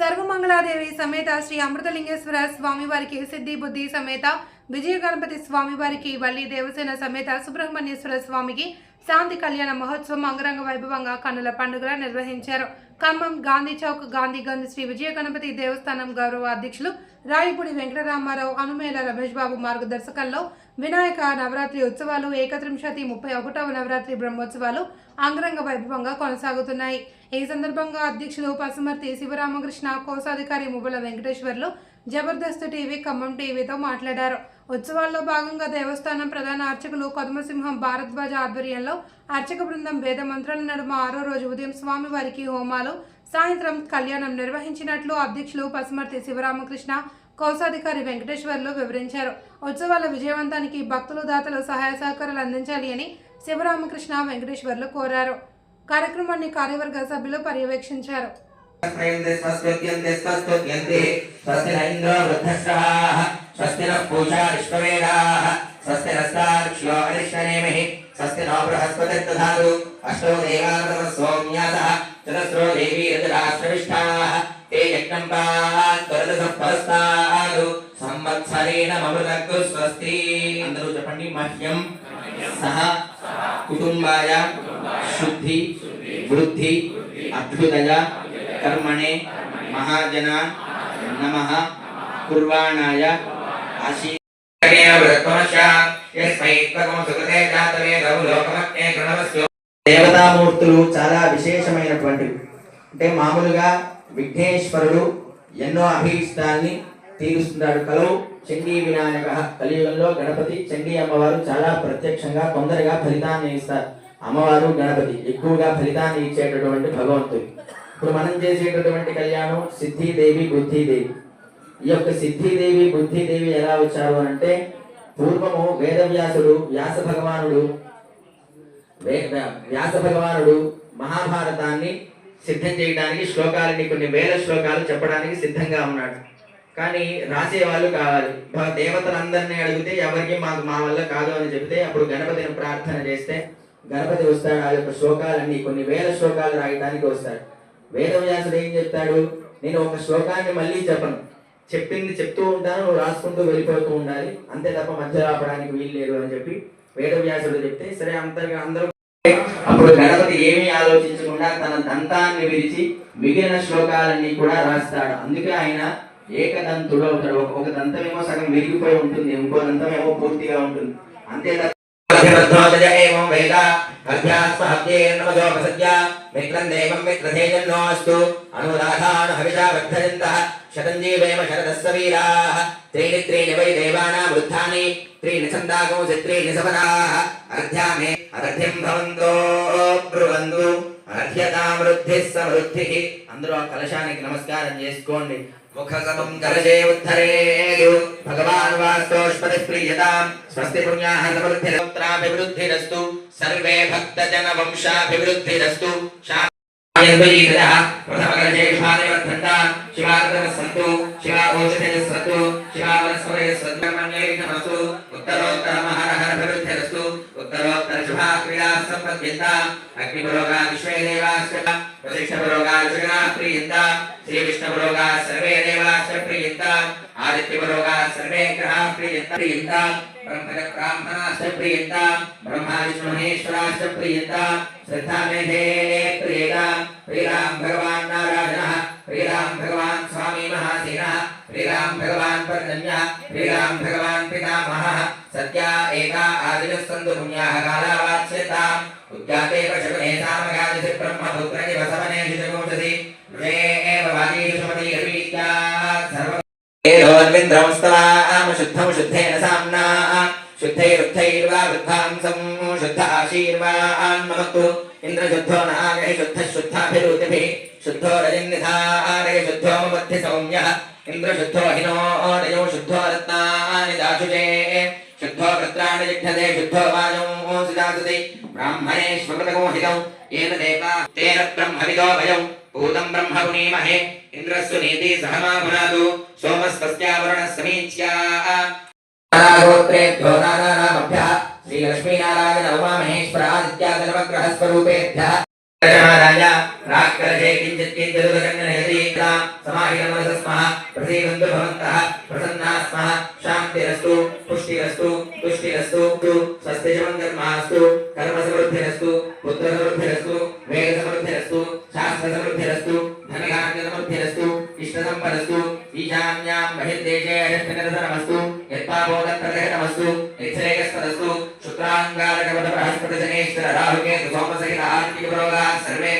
సర్వమంగళాదేవి సమేత శ్రీ అమృతలింగేశ్వర స్వామివారికి సిద్ధి బుద్ధి సమేత విజయ గణపతి స్వామివారికి వల్లి దేవసేన సమేత సుబ్రహ్మణ్యేశ్వర స్వామికి శాంతి కళ్యాణ మహోత్సవం అంగరంగ వైభవంగా కన్నుల పండుగ నిర్వహించారు. ఖమ్మం గాంధీ చౌక్ గాంధీగంజ్ శ్రీ విజయ గణపతి దేవస్థానం గౌరవ అధ్యక్షులు రాయపూడి వెంకటరామారావు అనుమేల రమేష్ బాబు మార్గదర్శకంలో వినాయక నవరాత్రి ఉత్సవాలు ఏకత్రింశతి ముప్పై ఒకటవ నవరాత్రి బ్రహ్మోత్సవాలు అంగరంగ వైభవంగా కొనసాగుతున్నాయి. ఈ సందర్భంగా అధ్యక్షులు పసుమర్తి శివరామకృష్ణ కోశాధికారి మువ్వల వెంకటేశ్వర్లు జబర్దస్త్ టీవీ ఖమ్మం టీవీతో మాట్లాడారు. ఉత్సవాల్లో భాగంగా దేవస్థానం ప్రధాన అర్చకులు కొదమసింహం భారద్వాజ ఆధ్వర్యంలో అర్చక బృందం వేద మంత్రాల నడుమ ఆరో రోజు ఉదయం స్వామివారికి హోమాలు సాయంత్రం కళ్యాణం నిర్వహించినట్లు అధ్యక్షులు పసుమర్తి శివరామకృష్ణ కోశాధికారి వెంకటేశ్వర్లు వివరించారు. ఉత్సవాల విజయవంతానికి భక్తులు దాతలు సహాయ సహకారాలు అందించాలి అని శివరామకృష్ణ వెంకటేశ్వర్లు కోరారు. కార్యక్రమాన్ని కార్యవర్గ సభ్యులు పర్యవేక్షించారు. స్వస్తి నో బృహస్పతి అష్టో దేవానమ సోమ్యాసః చతస్రో దేవీ రుద్రాశ్రవిష్టాః ते యజ్ఞం సంవత్సరేణ మమృతకు స్వస్తి అందరూ చెప్పండి మహ్యం. సహ. కుటుంబాయ. శుద్ధి. వృద్ధి. అభ్యుదయ. కర్మణే. మహాజన. నమ. కుర్వాణాయ. ఆశీ దేవతామూర్తులు చాలా విశేషమైనటువంటివి అంటే మామూలుగా విఘ్నేశ్వరుడు ఎన్నో అభీష్టాన్ని తీరుస్తున్నాడు. కలవు చండీ వినాయక కలియుగంలో గణపతి చండీ అమ్మవారు చాలా ప్రత్యక్షంగా తొందరగా ఫలితాన్ని ఇస్తారు. అమ్మవారు గణపతి ఎక్కువగా ఫలితాన్ని ఇచ్చేటటువంటి భగవంతుడు. ఇప్పుడు మనం చేసేటటువంటి కళ్యాణం సిద్ధిదేవి బుద్ధిదేవి. ఈ యొక్క సిద్ధిదేవి బుద్ధిదేవి ఎలా వచ్చారు అంటే పూర్వము వేదవ్యాసుడు వ్యాస భగవానుడు వ్యాస భగవానుడు మహాభారతాన్ని సిద్ధం చేయడానికి శ్లోకాలని కొన్ని వేల శ్లోకాలు చెప్పడానికి సిద్ధంగా ఉన్నాడు. కానీ రాసే వాళ్ళు కావాలి దేవతలందరినీ అడిగితే ఎవరికి మాకు మా వల్ల కాదు అని చెబితే అప్పుడు గణపతిని ప్రార్థన చేస్తే గణపతి వస్తాడు ఆ యొక్క శ్లోకాలన్నీ కొన్ని వేల శ్లోకాలు రాయడానికి వస్తాడు. వేదవ్యాసుడు ఏం చెప్తాడు? నేను ఒక శ్లోకాన్ని మళ్ళీ చెప్పను. చెప్పింది చెప్తూ ఉంటాను నువ్వు రాసుకుంటూ వెళ్ళిపోతూ ఉండాలి. అంతే తప్ప మధ్య రాపడానికి వీలు లేదు అని చెప్పి వేదవ్యాసుడు చెప్తే సరే అంతగా అందరూ అప్పుడు గణపతి ఏమీ ఆలోచించకుండా తన దంతాన్ని విరిచి మిగిలిన శ్లోకాలన్నీ కూడా రాస్తాడు. అందుకే ఆయన ఏకదంతుడు అవుతాడు. ఒక- ఒక దంతమేమో సగం విరిగిపోయి ఉంటుంది ఇంకో దంతమేమో పూర్తిగా ఉంటుంది. అంతే అర్ధోదయ ఏమం వేద అర్ఘ్యాస్మహత్యేర్నమజోపసత్య మిత్రం దేవం మిత్రసేజన్నోస్తు అనురాధాను హవిషా శతంజీవేమ శరదస్వ వీరాః త్రీణి త్రీణి వై దేవానాం వృద్ధాని త్రీణి సందాగంసి త్రీణి సపదాః అర్ధ్యామే అర్ధ్యం భవంతో అర్ధ్యతాం సమృద్ధి అందరూ ఆ కలశానికి నమస్కారం చేసుకోండి. ముఖసమం కలశే ఉద్ధరేయు భగవాన్ వాస్తోష్పతి ప్రియతాం స్వస్తి పుణ్యాః సమృద్ధిరస్త్రాభివృద్ధిరస్తు సర్వే భక్తజన వంశాభివృద్ధిరస్తు శాంతిర్వయీతయః ప్రథమకలశేషానివర్ధంతాం శివార్దనः సంతు संपद्यन्ता अग्निपुरोगा विश्वे देवाश्च वसिष्ठपुरोगा सुगणाः प्रीयन्ता श्रीविष्णुपुरोगा सर्वे देवाश्च प्रीयन्ता आदित्यपुरोगा सर्वे ग्रहाः प्रीयन्ता प्रीयन्ता ब्रह्मजब्राह्मणाश्च प्रीयन्ता ब्रह्माविष्णुमहेश्वराश्च प्रीयन्ता श्रद्धामेधे प्रियेता प्रियराम् भगवान् नारायणः प्रियराम् भगवान् स्वामी महासेनः శ్రద్ధామేధే ప్రియేతాం ప్రియాం భగవాన్ నారాయణः ప్రియాం భగవాన్ స్వామి మహాసేనः ప్రియాం భగవాన్ పర్జన్యः ప్రియాం భగవాన్ పితామహः సత్యా ఏకా ఆదిజస్సంతు పుణ్యాः కాలావాచ్యతాం. ఉద్యాతే పశునే సామగాదిసి బ్రహ్మపుత్రని వసవనేషు జగోషసి వృషే ఏవ వాగీషు మతి అర్వీత్యాత్ సర్వ ఏదోన్వింద్రమస్తవామ శుద్ధం శుద్ధేన సామ్నా శుద్ధైరుద్ధైర్వా వృద్ధాంసం इन्द्रशुद्धो हिनो नयो शुद्धो रत्नानि दाशुजे शुद्धो वृत्राणि जिक्षते शुद्धो वाजौ सुजासति ब्राह्मणेष्वमृतको हितौ येन देवा तेन ब्रह्मविदो भयौ भूतम् ब्रह्म पुनीमहे इन्द्रस्तु नीति सह मा पुनादु सोमस्तस्यावरणः समीच्या। गोत्रेभ्यो नानानामभ्यः श्रीलक्ष्मीनारायण उमामहेश्वरादित्यादनवग्रहस्वरूपेभ्यः राजा राक्कलशे किञ्चित् किञ्चित् समाहितमनसस्मः ప్రసీవంతు భవంతః ప్రసన్నా స్మః శాంతిరస్తు పుష్టిరస్తు తుష్టిరస్తు స్వస్తి కర్మాస్తు కర్మ సమృద్ధిరస్తు పుత్ర సమృద్ధిరస్తు వేద సమృద్ధిరస్తు శాస్త్ర సమృద్ధిరస్తు ధనగాన్య సమృద్ధిరస్తు ఇష్ట సంపదస్తు ఈశాన్యాం బహిర్దేశే హరిష్టనరసనమస్తు యత్పాపోదత్తదహనమస్తు యచ్చరేకస్తదస్తు శుక్రాంగారకవద బృహస్పతి శనేశ్వర రాహుకేతు సోమసహిత ఆర్థిక ప్రోగా సర్వే.